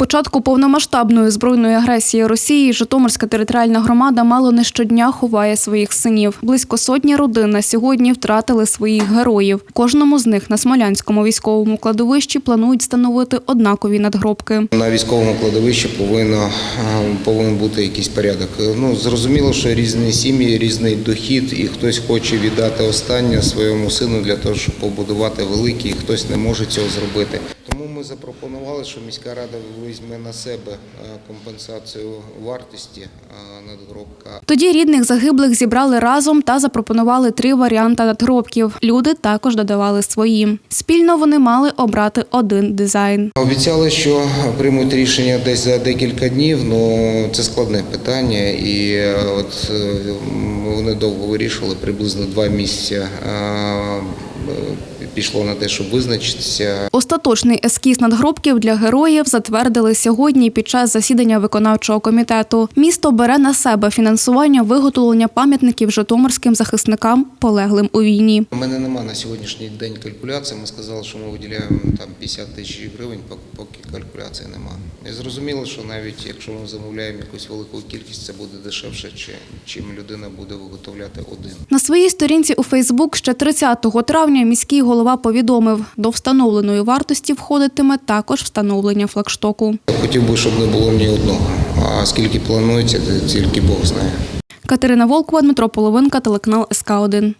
початку повномасштабної збройної агресії Росії Житомирська територіальна громада мало не щодня ховає своїх синів. Близько сотні родин на сьогодні втратили своїх героїв. Кожному з них на Смолянському військовому кладовищі планують встановити однакові надгробки. На військовому кладовищі повинно, е, повинен бути якийсь порядок. Ну, зрозуміло, що різні сім'ї, різний дохід, і хтось хоче віддати останнє своєму сину для того, щоб побудувати великий, і хтось не може цього зробити. Ми запропонували, що міська рада візьме на себе е, компенсацію вартості е, надгробка. Тоді рідних загиблих зібрали разом та запропонували три варіанти надгробків. Люди також додавали свої. Спільно вони мали обрати один дизайн. Обіцяли, що приймуть рішення десь за декілька днів, але це складне питання, і е, от вони довго вирішували, приблизно два місяці пішло на те, щоб визначитися. Остаточний ескіз надгробків для героїв затвердили сьогодні під час засідання виконавчого комітету. Місто бере на себе фінансування виготовлення пам'ятників житомирським захисникам, полеглим у війні. У мене немає на сьогоднішній день калькуляції. Ми сказали, що ми виділяємо там 50 тисяч гривень, пок- поки калькуляції немає. І зрозуміло, що навіть якщо ми замовляємо якусь велику кількість, це буде дешевше, чи- чим людина буде виготовляти один. На своїй сторінці у Фейсбук ще 30 травня міський голова повідомив, до встановленої вартості входитиме також встановлення флагштоку. Хотів би, щоб не було ні одного. А скільки планується, тільки Бог знає. Катерина Волкова, Дмитро Половинка, телеканал СК 1